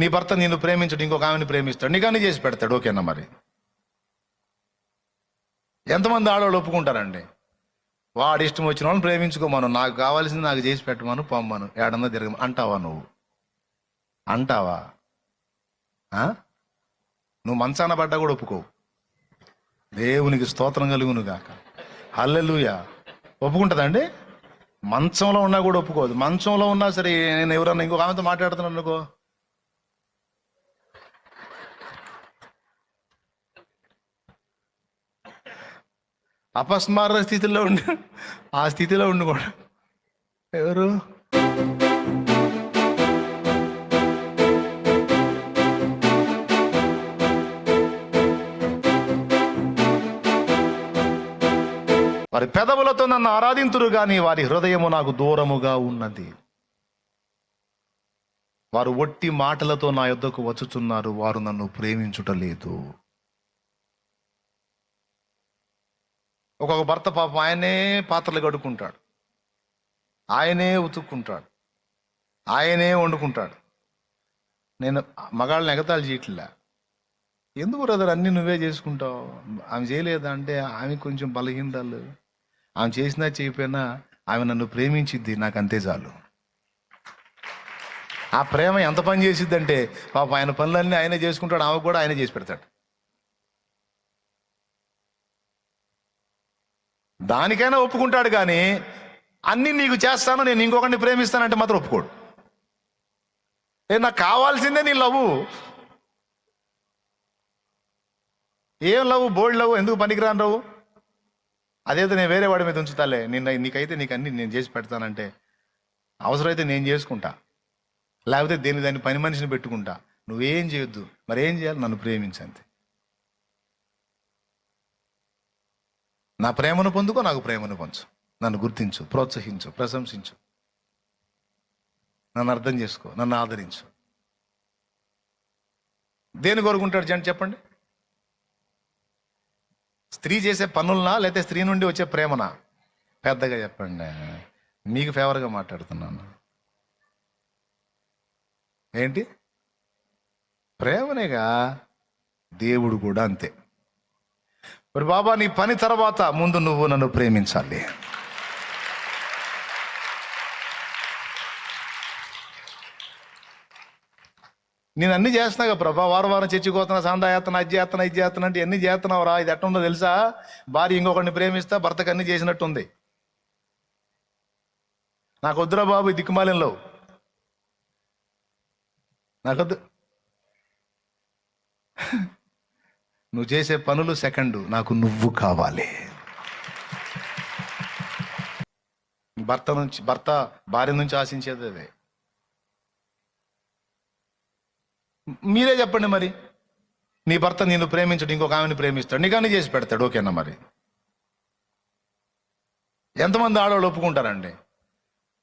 నీ భర్త నిన్ను ప్రేమించడు ఇంకొక ఆమెను ప్రేమిస్తాడు. నీకు చేసి పెడతాడు ఓకేనా మరి? ఎంతమంది ఆడవాళ్ళు ఒప్పుకుంటారండి? వాడు ఇష్టం వచ్చిన వాళ్ళని ప్రేమించుకోమను నాకు కావాల్సింది నాకు చేసి పెట్టమను పొమ్మను. ఏడన్నా తిరగ అంటావా నువ్వు? అంటావా? ఆ? నువ్వు మంచాన పడ్డా కూడా ఒప్పుకోవు దేవునికి స్తోత్రం కలుగును గాక. హల్లెలూయా. ఒప్పుకుంటుందండి? మంచంలో ఉన్నా కూడా ఒప్పుకోదు మంచంలో ఉన్నా సరే నేను ఎవరన్నా ఇంకొక ఆమెతో మాట్లాడుతున్నాను అనుకో అపస్మార స్థితిలో ఉండి. ఆ స్థితిలో ఉండి కూడా. ఎవరు? వారి పెదవులతో నన్ను ఆరాధింతురు కానీ వారి హృదయము నాకు దూరముగా ఉన్నది. వారు ఒట్టి మాటలతో నా యొద్దకు వచ్చుచున్నారు వారు నన్ను ప్రేమించుట ఒక్కొక్క భర్త పాపం ఆయనే పాత్రలు కడుక్కుంటాడు. ఆయనే ఉతుక్కుంటాడు. ఆయనే వండుకుంటాడు. నేను మగాళ్ళని ఎగతాళి చేయట్లే. ఎందుకు బ్రదర్ అన్నీ నువ్వే చేసుకుంటావు? ఆమె చేయలేదా అంటే ఆమె కొంచెం బలహీనతలు ఆమె చేసినా చేయకపోయినా ఆమె నన్ను ప్రేమించిద్ది నాకు అంతే చాలు. ఆ ప్రేమ ఎంత పని చేసిద్దంటే పాప ఆయన పనులన్నీ ఆయనే చేసుకుంటాడు ఆమె కూడా ఆయనే చేసి పెడతాడు. దానికైనా ఒప్పుకుంటాడు కానీ అన్నీ నీకు చేస్తాను నేను ఇంకొకరిని ప్రేమిస్తానంటే మాత్రం ఒప్పుకోడు. ఏ నాకు కావాల్సిందే నీ లవ్వు. ఏం లవ్ బోల్డ్ లవ్ ఎందుకు పనికిరాను రావు అదైతే నేను వేరే వాడి మీద ఉంచుతాలే. నిన్న నీకైతే నీకు అన్ని నేను చేసి పెడతానంటే అవసరమైతే నేను చేసుకుంటా. లేకపోతే దేని దాన్ని పని మనిషిని పెట్టుకుంటా. నువ్వేం చేయొద్దు. మరి ఏం చేయాలి? నన్ను ప్రేమించంతే నా ప్రేమను పొందుకో నాకు ప్రేమను పంచు. నన్ను గుర్తించు ప్రోత్సహించు ప్రశంసించు. నన్ను అర్థం చేసుకో నన్ను ఆదరించు. దేని కోరుకుంటాడు జంట చెప్పండి? స్త్రీ చేసే పనులనా లేకపోతే స్త్రీ నుండి వచ్చే ప్రేమనా? పెద్దగా చెప్పండి. మీకు ఫేవర్గా మాట్లాడుతున్నాను. ఏంటి? ప్రేమనేగా దేవుడు కూడా అంతే. మరి బాబా నీ పని తర్వాత ముందు నువ్వు నన్ను ప్రేమించాలి. నేను అన్ని చేస్తున్నాగా ప్రభా వారం వారం చచ్చిపోతున్నా సందాయాతన అది చేస్తున్నా ఇది చేస్తున్నా అంటే ఎన్ని చేస్తున్నావు రా? ఇది ఎట్టుందో తెలుసా? భార్య ఇంకొకరిని ప్రేమిస్తా భర్తకు అన్ని చేసినట్టుంది. నాకు వద్దురా బాబు దిక్కుమాలిన్లో. నాకొద్దు. నువ్వు చేసే పనులు సెకండ్. నాకు నువ్వు కావాలి. భర్త నుంచి భర్త భార్య నుంచి ఆశించేది అదే. మీరే చెప్పండి మరి. నీ భర్త నిన్ను ప్రేమించడు ఇంకొక ఆమెను ప్రేమిస్తాడు. నీకన్నీ చేసి పెడతాడు ఓకేనా మరి? ఎంతమంది ఆడవాళ్ళు ఒప్పుకుంటారండి?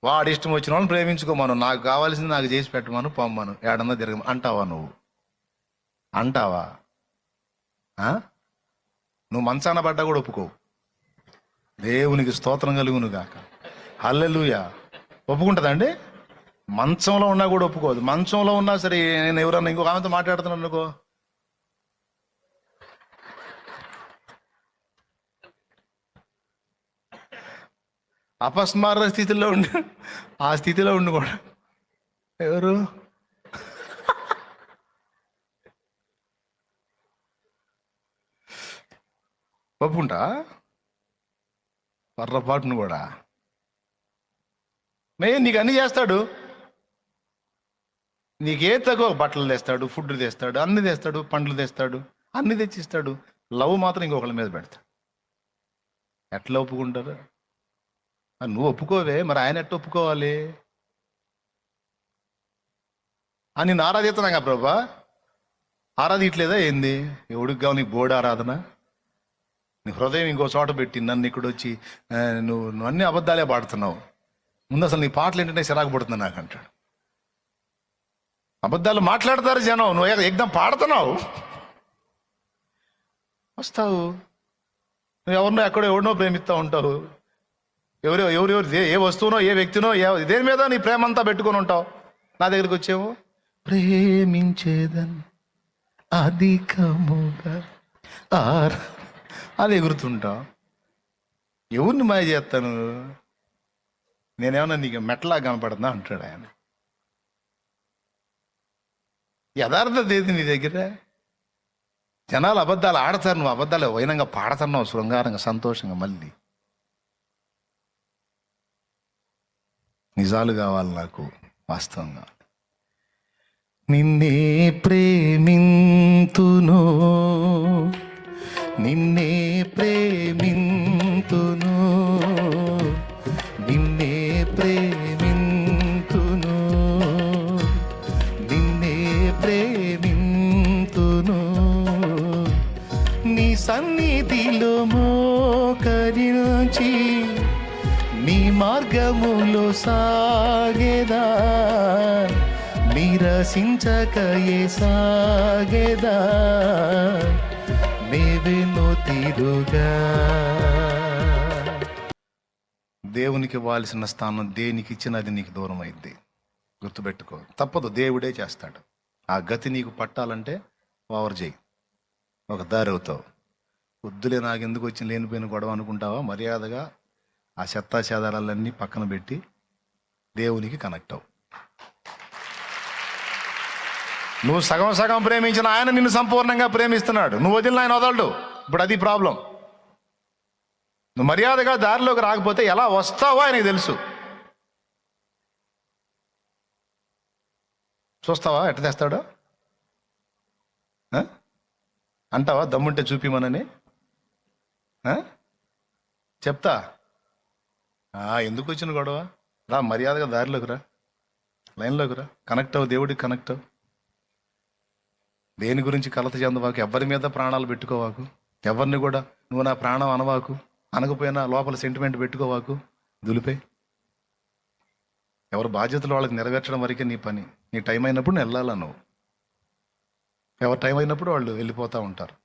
వాడు ఇష్టం వచ్చిన వాళ్ళని ప్రేమించుకోమను. నాకు కావాల్సింది నాకు చేసి పెట్టమను పొమ్మను. ఏడన్నా తిరగమను అంటావా నువ్వు? అంటావా? నువ్వు మంచాన పడ్డా కూడా ఒప్పుకోవు దేవునికి స్తోత్రం కలుగును గాక. ఒప్పుకుంటుందా అండి? మంచంలో ఉన్నా కూడా ఒప్పుకోదు మంచంలో ఉన్నా సరే నేను ఎవరన్నా ఇంకొక ఆమెతో మాట్లాడుతున్నాను అనుకో. అపస్మార స్థితిలో ఉండి. ఆ స్థితిలో ఉండి కూడా. ఎవరు? ఒప్పుకుంటా పర్రపాటును కూడా. మే నీకు అన్ని చేస్తాడు. నీకే తక్కువ బట్టలు తెస్తాడు ఫుడ్ తెస్తాడు అన్ని తెస్తాడు పండ్లు తెస్తాడు అన్ని తెచ్చిస్తాడు. లవ్ మాత్రం ఇంకొకళ్ళ మీద పెడతాడు ఎట్లా ఒప్పుకుంటారు? నువ్వు ఒప్పుకోవే మరి ఆయన ఎట్లా ఒప్పుకోవాలి? అని నేను ఆరాధిస్తున్నాగా ప్రభా? ఆరాధిట్లేదా ఏంది? ఎవడికి కావాలి నీకు బోర్డు ఆరాధన? నీ హృదయం ఇంకో చోట పెట్టి నన్ను ఇక్కడ వచ్చి నువ్వు నువ్వు అన్ని అబద్ధాలే పాడుతున్నావు. ముందు అసలు నీ పాటలు ఏంటంటే చిరాకు పడుతుంది నాకు అంటాడు. అబద్ధాలు మాట్లాడతారు జనం నువ్వు ఎగ్దాం ఎగ్దం పాడుతున్నావు. వస్తావు. నువ్వు ఎవరినో ఎక్కడో ఎవరినో ప్రేమిస్తూ ఉంటావు. ఎవరు ఎవరెవరు ఏ వస్తువునో ఏ వ్యక్తినో ఏ దేని మీద నీ ప్రేమ అంతా పెట్టుకొని ఉంటావు? నా దగ్గరికి వచ్చేవు? ప్రేమించేదన్ అధికముగా ఆరా అది ఎగురుతుంటాం. ఎవరిని మాయ చేస్తాను? నేనేమన్నా నీకు మెట్లా కనపడుతున్నా అంటాడు ఆయన. యథార్థత ఏది నీ దగ్గర? జనాలు అబద్ధాలు ఆడతారు నువ్వు అబద్ధాలు వైనంగా పాడుతున్నావు శృంగారంగా సంతోషంగా మళ్ళీ. నిజాలు కావాలి నాకు వాస్తవంగా. నిన్నే ప్రేమింతును మార్గములో సాగేదా? నిరసించకయే సాగేదా? నీవెన్నో తీరుగా దేవునికి ఇవ్వాల్సిన స్థానం దేనికి ఇచ్చినది నీకు దూరం అయింది గుర్తుపెట్టుకో. తప్పదు దేవుడే చేస్తాడు. ఆ గతి నీకు పట్టాలంటే ఓవర్ చేయి. ఒక దారి అవుతావు. వద్దులే నాకు ఎందుకు లేనిపోయిన గొడవ అనుకుంటావా? మర్యాదగా ఆ చెత్తాచేదారాలన్నీ పక్కన పెట్టి దేవునికి కనెక్ట్ అవు. నువ్వు సగం సగం ప్రేమించిన ఆయన నిన్ను సంపూర్ణంగా ప్రేమిస్తున్నాడు. నువ్వు వదిలిన ఆయన వదలడు. ఇప్పుడు అది ప్రాబ్లం నువ్వు మర్యాదగా దారిలోకి రాకపోతే ఎలా వస్తావో ఆయనకి తెలుసు. చూస్తావా? ఎట్ట తెస్తాడో? అంటావా? దమ్ముంటే చూపిమనని? చెప్తా. ఎందుకు వచ్చిన గొడవ? రా మర్యాదగా దారిలోకి రా. లైన్లోకి రా. కనెక్ట్ అవ్వు దేవుడికి కనెక్ట్ అవ్వు. దేని గురించి కలత చెందవాకు? ఎవరి మీద ప్రాణాలు పెట్టుకోవాకు? ఎవరిని కూడా నువ్వు నా ప్రాణం అనవాకు? అనకపోయినా లోపల సెంటిమెంట్ పెట్టుకోవాకు? దులిపే. ఎవరు బాధ్యతలు వాళ్ళకి నెరవేర్చడం వరకే నీ పని. నీ టైం అయినప్పుడు నువ్వు వెళ్ళాలా నువ్వు? ఎవరి టైం అయినప్పుడు వాళ్ళు వెళ్ళిపోతూ ఉంటారు.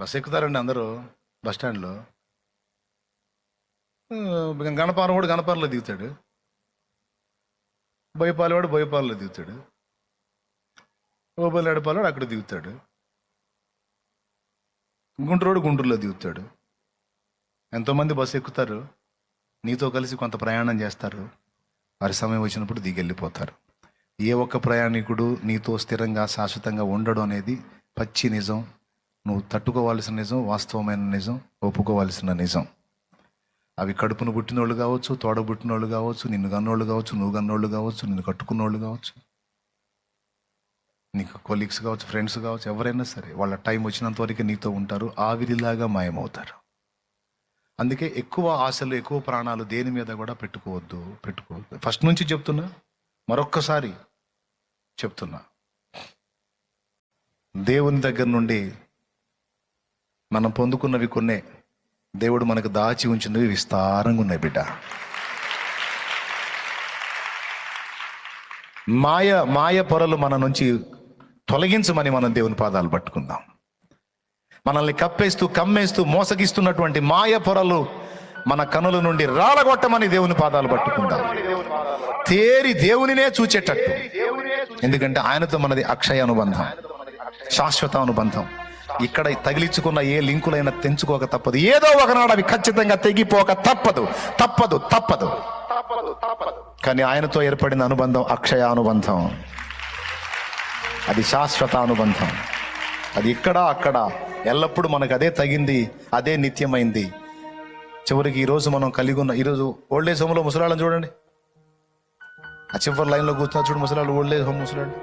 బస్ ఎక్కుతారండి అందరూ. బస్ స్టాండ్లో. గణపారం వాడు దిగుతాడు. బోయపాలి వాడు బోయపాలలో దిగుతాడు. ఓబల్ నడపాలి అక్కడ దిగుతాడు. గుంటూరు గుంటూరులో దిగుతాడు. ఎంతోమంది బస్సు ఎక్కుతారు. నీతో కలిసి కొంత ప్రయాణం చేస్తారు. వారి సమయం వచ్చినప్పుడు దిగి వెళ్ళిపోతారు ఏ ఒక్క ప్రయాణికుడు నీతో స్థిరంగా శాశ్వతంగా ఉండడం అనేది పచ్చి నిజం. నువ్వు తట్టుకోవాల్సిన నిజం వాస్తవమైన నిజం ఒప్పుకోవాల్సిన నిజం. అవి కడుపును పుట్టినోళ్ళు కావచ్చు తోడ పుట్టినోళ్ళు కావచ్చు నిన్ను కన్నోళ్ళు కావచ్చు నువ్వు కన్నోళ్ళు కావచ్చు నిన్ను కట్టుకున్నోళ్ళు కావచ్చు. నీకు కొలీగ్స్ కావచ్చు ఫ్రెండ్స్ కావచ్చు ఎవరైనా సరే వాళ్ళ టైం వచ్చినంత వరకు నీతో ఉంటారు ఆవిరిలాగా మాయమవుతారు. అందుకే ఎక్కువ ఆశలు ఎక్కువ ప్రాణాలు దేని మీద కూడా పెట్టుకోవద్దు పెట్టుకోవద్దు. ఫస్ట్ నుంచి చెప్తున్నా మరొక్కసారి చెప్తున్నా. దేవుని దగ్గర నుండి మనం పొందుకున్నవి కొన్నే. దేవుడు మనకు దాచి ఉంచినవి విస్తారంగా ఉన్నాయి బిడ్డ. మాయ మాయ పొరలు మన నుంచి తొలగించమని మనం దేవుని పాదాలు పట్టుకుందాం. మనల్ని కప్పేస్తూ కమ్మేస్తూ మోసగిస్తున్నటువంటి మాయ పొరలు మన కనుల నుండి రాలగొట్టమని దేవుని పాదాలు పట్టుకుందాం. తేరి దేవునినే చూచేటట్టు. ఎందుకంటే ఆయనతో మనది అక్షయ అనుబంధం శాశ్వత అనుబంధం. ఇక్కడ తగిలించుకున్న ఏ లింకులైనా తెంచుకోక తప్పదు. ఏదో ఒకనాడు అవి ఖచ్చితంగా తెగిపోక తప్పదు. తప్పదు తప్పదు. కానీ ఆయనతో ఏర్పడిన అనుబంధం అక్షయ అనుబంధం. అది శాశ్వత అనుబంధం. అది ఇక్కడ అక్కడ. ఎల్లప్పుడూ మనకు అదే తగింది అదే నిత్యమైంది. చివరికి ఈరోజు మనం కలిగి ఉన్న ఈరోజు ఓల్డ్ ఏజ్ హోమ్లో ముసలాళ్ళని చూడండి. ఆ చివరి లైన్లో కూర్చున్నా చూడు ముసలాళ్ళు ఓల్డ్ ఏజ్ హోమ్ ముసలాళ్ళు.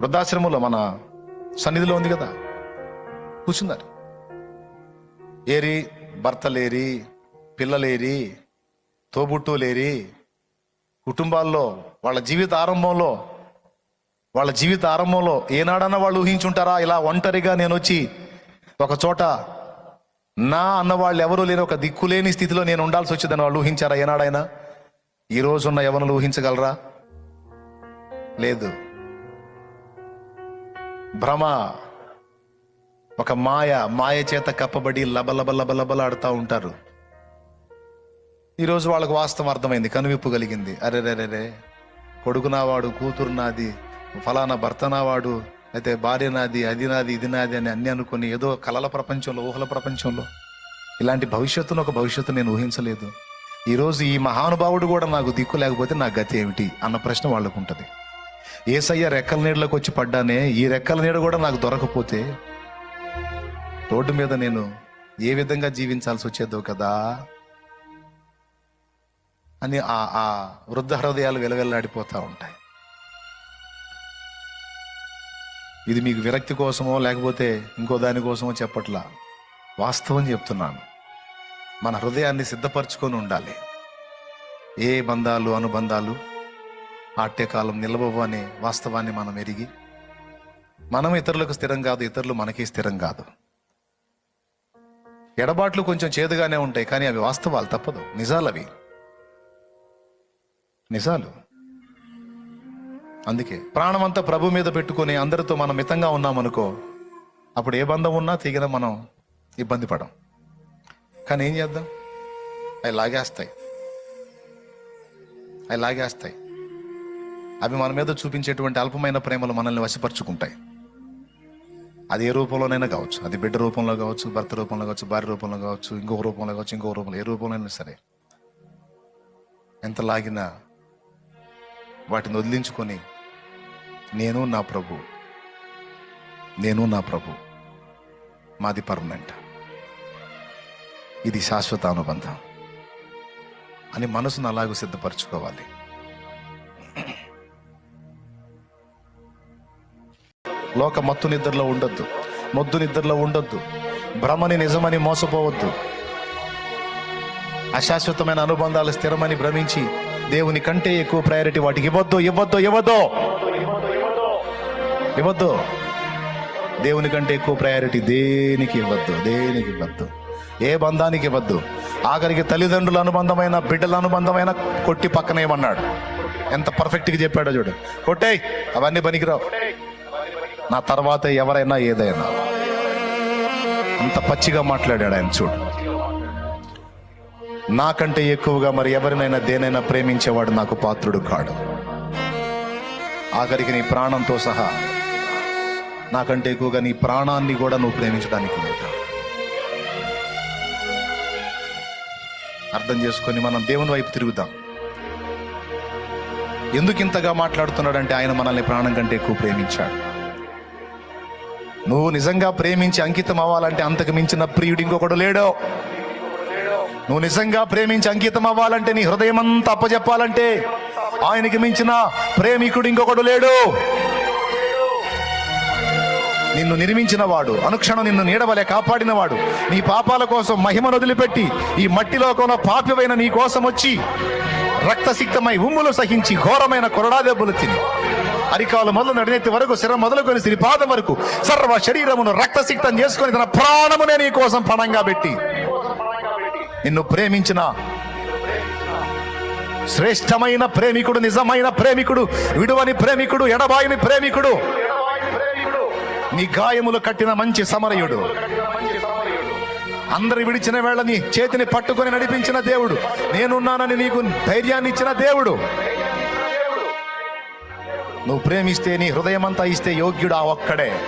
వృద్ధాశ్రమంలో మన సన్నిధిలో ఉంది కదా. కూర్చున్నారు. ఏరి భర్త లేరి పిల్లలేరి తోబుట్టు లేరి కుటుంబాల్లో వాళ్ళ జీవిత ఆరంభంలో వాళ్ళ జీవిత ఆరంభంలో ఏనాడన్నా వాళ్ళు ఊహించుంటారా? ఇలా ఒంటరిగా నేను వచ్చి ఒక చోట నా అన్న వాళ్ళు ఎవరూ లేని ఒక దిక్కులేని స్థితిలో నేను ఉండాల్సి వచ్చిందని వాళ్ళు ఊహించారా? ఏనాడైనా? ఈ రోజున్న ఎవరిని ఊహించగలరా? లేదు. భ్రమ ఒక మాయ మాయ చేత కప్పబడి లబలబ లబలబలాడుతూ ఉంటారు. ఈరోజు వాళ్ళకు వాస్తవం అర్థమైంది కనువిప్పు కలిగింది. అరే రే రే రే కొడుకు నావాడు కూతురు నాది ఫలానా భర్త నావాడు అయితే భార్య నాది అది నాది ఇది నాది అని అన్ని అనుకొని ఏదో కలల ప్రపంచంలో ఊహల ప్రపంచంలో ఇలాంటి భవిష్యత్తును ఒక భవిష్యత్తు నేను ఊహించలేదు. ఈరోజు ఈ మహానుభావుడు కూడా నాకు దిక్కు లేకపోతే నా గతి ఏమిటి? అన్న ప్రశ్న వాళ్ళకు ఉంటుంది. ఏసయ్య రెక్కల నీడలోకి వచ్చి పడ్డానే ఈ రెక్కల నీడ కూడా నాకు దొరకపోతే రోడ్డు మీద నేను ఏ విధంగా జీవించాల్సి వచ్చేదో కదా అని ఆ ఆ వృద్ధ హృదయాలు వెలవెల్లాడిపోతూ ఉంటాయి. ఇది మీకు విరక్తి కోసమో లేకపోతే ఇంకో దానికోసమో చెప్పట్లా? వాస్తవం చెప్తున్నాను. మన హృదయాన్ని సిద్ధపరచుకొని ఉండాలి. ఏ బంధాలు అనుబంధాలు ఆట్యకాలం నిలవవు అనే వాస్తవాన్ని మనం ఎరిగి మనం ఇతరులకు స్థిరం కాదు ఇతరులు మనకి స్థిరం కాదు. ఎడబాట్లు కొంచెం చేదుగానే ఉంటాయి కానీ అవి వాస్తవాలు తప్పదు. నిజాలు అవి నిజాలు. అందుకే ప్రాణమంతా ప్రభు మీద పెట్టుకొని అందరితో మనం మితంగా ఉన్నామనుకో అప్పుడు ఏ బంధం ఉన్నా తీగిన మనం ఇబ్బంది పడం. కానీ ఏం చేద్దాం? అవి లాగేస్తాయి. అవి లాగేస్తాయి. అవి మన మీద చూపించేటువంటి అల్పమైన ప్రేమలు మనల్ని వశపరుచుకుంటాయి. అది ఏ రూపంలోనైనా కావచ్చు. అది బిడ్డ రూపంలో కావచ్చు భర్త రూపంలో కావచ్చు భార్య రూపంలో కావచ్చు ఇంకొక రూపంలో కావచ్చు ఇంకొక రూపంలో ఏ రూపంలో అయినా సరే. ఎంత లాగినా వాటిని వదిలించుకొని నేను నా ప్రభు నేను నా ప్రభు మాది పర్మనెంట్. ఇది శాశ్వత అనుబంధం. అని మనసును అలాగూ సిద్ధపరచుకోవాలి. లోక మత్తు నిద్రలో ఉండొద్దు మొద్దు నిద్రలో ఉండొద్దు భ్రమని నిజమని మోసపోవద్దు. అశాశ్వతమైన అనుబంధాలు స్థిరమని భ్రమించి దేవుని కంటే ఎక్కువ ప్రయారిటీ వాటికి ఇవ్వద్దు ఇవ్వద్దు ఇవ్వద్దు. ఇవ్వద్దు. దేవుని కంటే ఎక్కువ ప్రయారిటీ దేనికి ఇవ్వద్దు దేనికి ఇవ్వద్దు? ఏ బంధానికి ఇవ్వద్దు? ఆఖరికి తల్లిదండ్రుల అనుబంధమైన బిడ్డల అనుబంధమైన కొట్టి పక్కన ఏమన్నాడు? ఎంత పర్ఫెక్ట్గా చెప్పాడో చూడు. కొట్టేయ్ అవన్నీ పనికిరావు. నా తర్వాత ఎవరైనా ఏదైనా అంత పచ్చిగా మాట్లాడాడు ఆయన చూడు. నాకంటే ఎక్కువగా మరి ఎవరినైనా దేనైనా ప్రేమించేవాడు నాకు పాత్రుడు కాడు. ఆఖరికి నీ ప్రాణంతో సహా నాకంటే ఎక్కువగా నీ ప్రాణాన్ని కూడా నువ్వు ప్రేమించడానికి అర్థం చేసుకొని మనం దేవుని వైపు తిరుగుదాం. ఎందుకు ఇంతగా మాట్లాడుతున్నాడంటే ఆయన మనల్ని ప్రాణం కంటే ఎక్కువ ప్రేమించాడు. నువ్వు నిజంగా ప్రేమించి అంకితం అవ్వాలంటే అంతకు మించిన ప్రియుడు ఇంకొకడు లేడో. నువ్వు నిజంగా ప్రేమించి అంకితం అవ్వాలంటే నీ హృదయం అంతా అప్పచెప్పాలంటే ఆయనకి మించిన ప్రేమికుడు ఇంకొకడు లేడు. నిన్ను నిర్మించిన వాడు అనుక్షణం నిన్ను నీడవలే కాపాడినవాడు నీ పాపాల కోసం మహిమను వదిలిపెట్టి ఈ మట్టిలో కొన పాపివైన నీ కోసం వచ్చి రక్తసిక్తమై ఉమ్ములు సహించి ఘోరమైన కొరడా దెబ్బలు తిని అరికాలు మొదలు నడినెత్తి వరకు శిర మొదలుకొని సిరిపాదం వరకు. సర్వ శరీరమును రక్తసిక్తం చేసుకొని తన ప్రాణమునే నీ కోసం పణంగా పెట్టి. నిన్ను ప్రేమించిన శ్రేష్టమైన ప్రేమికుడు నిజమైన ప్రేమికుడు విడువని ప్రేమికుడు ఎడబాయిని ప్రేమికుడు నీ గాయములు కట్టిన మంచి సమరయుడు. అందరి విడిచిన వేళ నీ చేతిని పట్టుకొని నడిపించిన దేవుడు. నేనున్నానని నీకు ధైర్యాన్ని ఇచ్చిన దేవుడు. నువ్వు ప్రేమిస్తే నీ హృదయం అంతా ఇస్తే యోగ్యుడు ఆ ఒక్కడే.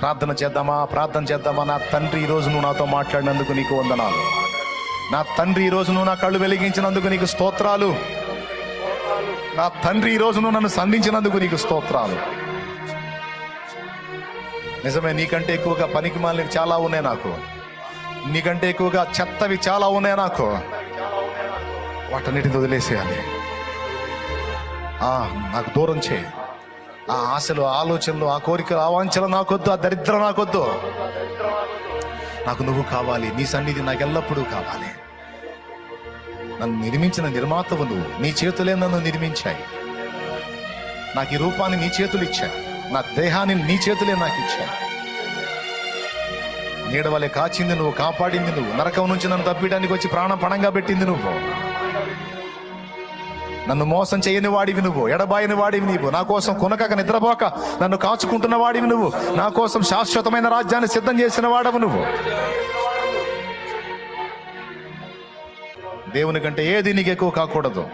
ప్రార్థన చేద్దామా? ప్రార్థన చేద్దామా? నా తండ్రి ఈ నువ్వు నాతో మాట్లాడినందుకు నీకు వందనాలు. నా తండ్రి ఈ నువ్వు నా కళ్ళు వెలిగించినందుకు నీకు స్తోత్రాలు. నా తండ్రి ఈ నువ్వు నన్ను సంధించినందుకు నీకు స్తోత్రాలు. నిజమే నీకంటే ఎక్కువగా పనికి మాలినవి చాలా ఉన్నాయి నాకు. నీకంటే ఎక్కువగా చెత్తవి చాలా ఉన్నాయి నాకు. వాటన్నిటిని వదిలేసేయాలి. ఆ, నాకు దూరం చేయి. ఆ ఆశలు ఆలోచనలు ఆ కోరికలు ఆ వాంఛలు నాకొద్దు ఆ దరిద్రం నాకొద్దు. నాకు నువ్వు కావాలి నీ సన్నిధి నాకు ఎల్లప్పుడూ కావాలి. నన్ను నిర్మించిన నిర్మాతవు నువ్వు నీ చేతులే నన్ను నిర్మించాయి. నాకు ఈ రూపాన్ని నీ చేతులు ఇచ్చాయి నా దేహాన్ని నీ చేతులే నాకు ఇచ్చాయి. నీడవలే కాచింది నువ్వు కాపాడింది నువ్వు నరకం నుంచి నన్ను తప్పించడానికి వచ్చి ప్రాణపణంగా పెట్టింది నువ్వు. నన్ను మోసం చేయని వాడివి నువ్వు ఎడబాయని వాడివి నువ్వు నా కోసం కొనకక నిద్రపోక నన్ను కాచుకుంటున్న వాడివి నువ్వు. నా కోసం శాశ్వతమైన రాజ్యాన్ని సిద్ధం చేసిన వాడవు నువ్వు. దేవుని కంటే ఏది నీకు ఎక్కువ కాకూడదు?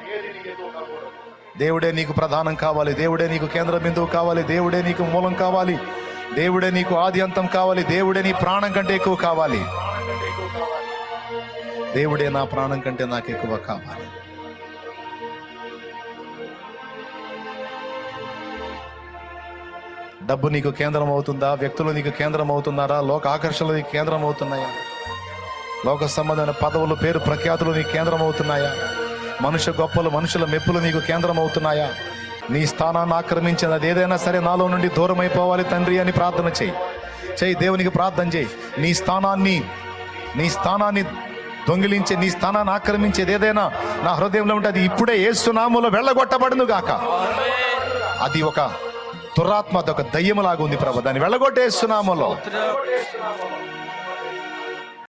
దేవుడే నీకు ప్రధానం కావాలి. దేవుడే నీకు కేంద్ర బిందువు కావాలి. దేవుడే నీకు మూలం కావాలి. దేవుడే నీకు ఆది అంతం కావాలి. దేవుడే నీ ప్రాణం కంటే ఎక్కువ కావాలి. దేవుడే నా ప్రాణం కంటే నాకు ఎక్కువ కావాలి. డబ్బు నీకు కేంద్రం అవుతుందా? వ్యక్తులు నీకు కేంద్రం అవుతున్నారా? లోక ఆకర్షణలు నీకు కేంద్రం అవుతున్నాయా? లోక సంబంధమైన పదవులు పేరు ప్రఖ్యాతులు నీకు కేంద్రం అవుతున్నాయా? మనుష్య గొప్పలు మనుషుల మెప్పులు నీకు కేంద్రం అవుతున్నాయా? నీ స్థానాన్ని ఆక్రమించినది ఏదైనా సరే నాలో నుండి దూరం అయిపోవాలి తండ్రి అని ప్రార్థన చేయి. చేయి దేవునికి ప్రార్థన చేయి. నీ స్థానాన్ని నీ స్థానాన్ని దొంగిలించే నీ స్థానాన్ని ఆక్రమించేది ఏదైనా నా హృదయంలో ఉంటే అది ఇప్పుడే ఏసునామంలో వెళ్ళగొట్టబడును గాక. అది ఒక దురాత్మ అది ఒక దయ్యములాగా ఉంది ప్రభా. దాన్ని వెళ్ళగొట్టేస్తున్నాములో.